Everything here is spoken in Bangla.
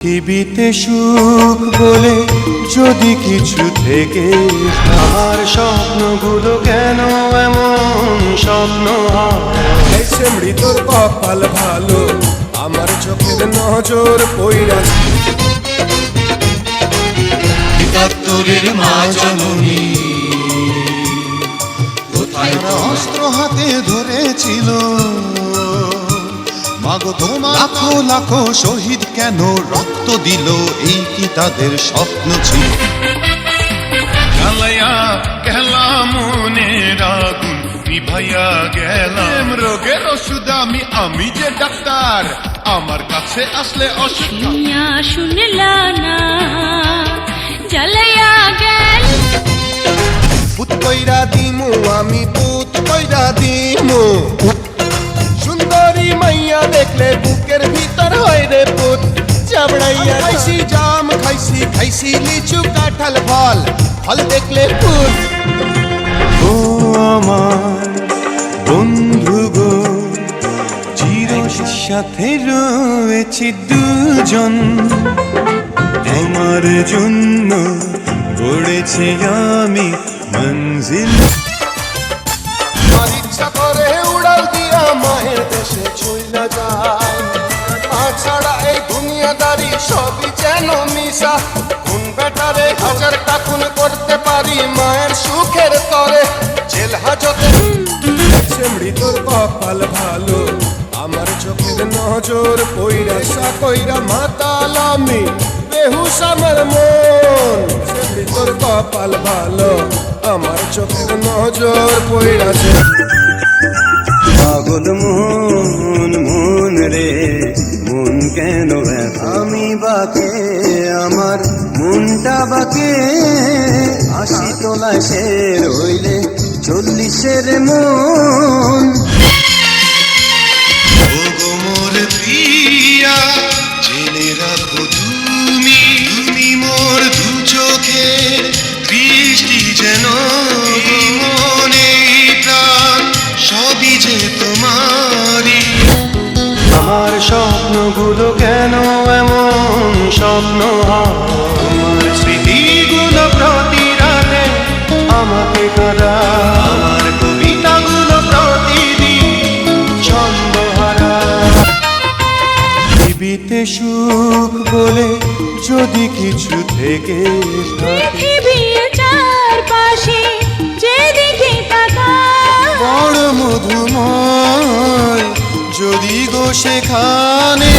পৃথিবীতে সুখ বলে যদি কিছু থেকে আমার স্বপ্নগুলো কেন এমন স্বপ্ন এসে মৃতর কপাল ভালো আমার চোখের নজর পইরা একাত্তরের মা জননী কোথায় অস্ত্র হাতে ধরেছিল? মাগো তোমার। লাখো লাখো শহীদ কেন রক্ত দিল? এই কি তাদের স্বপ্ন ছিল। জ্বালাইয়া গেলাম মনের আগুন নিভাইয়া গেলাম। রোগের ওষুধ আমি আমি যে ডাক্তার আমার কাছে আসলে অসুখ। শুনলা না জ্বালাইয়া গেল। পুত কইরা দিমু আমি পুত কইরা দিমু। দেখলে বুকের ভিতর হয় রে পুত। চাবড়াইয়া খাইছি জাম খাইছি খাইছি লিচু কাঁঠাল ফল। ফল দেখলে পুত। ও আমার বন্ধু গো চির সাথে রয়েছি দুজন। তোমার জন্য গড়েছি আমি মঞ্জিল। আর ইচ্ছা করে উড়াল দিয়া মায়ের দেশে ছুইলা যায়। মা ছাড়া এই দুনিয়াদারি সবই যেন মিশা। কোন বেটারে হাজারটা খুন করতে পারি মায়ের সুখের তরে। জেল হাজতে সে কপাল ভালো। আমার চোখের নজর পইরা সা কইরা মাতাল আমি। বেহুশ আমার মন, সে মৃতর কপাল ভালো। আমার চোখের নজর পইরাছে পাগল মন। আমি বাকে আমার মনটা বাকে। আশি তোলা সে রইলে চল্লিশের মন। স্বপ্নগুলো কেন এমন স্বপ্ন? আমার স্মৃতিগুলো প্রতি রাতে আমাকে কারা। আমার কবিতাগুলো প্রতিদিন ছন্দহারা পৃথিবীতে সুখ বলে যদি কিছু থেকে থাকে। পৃথিবীর চারপাশে যেদিকে তাকাই বড় মধুময় যদি সেখানে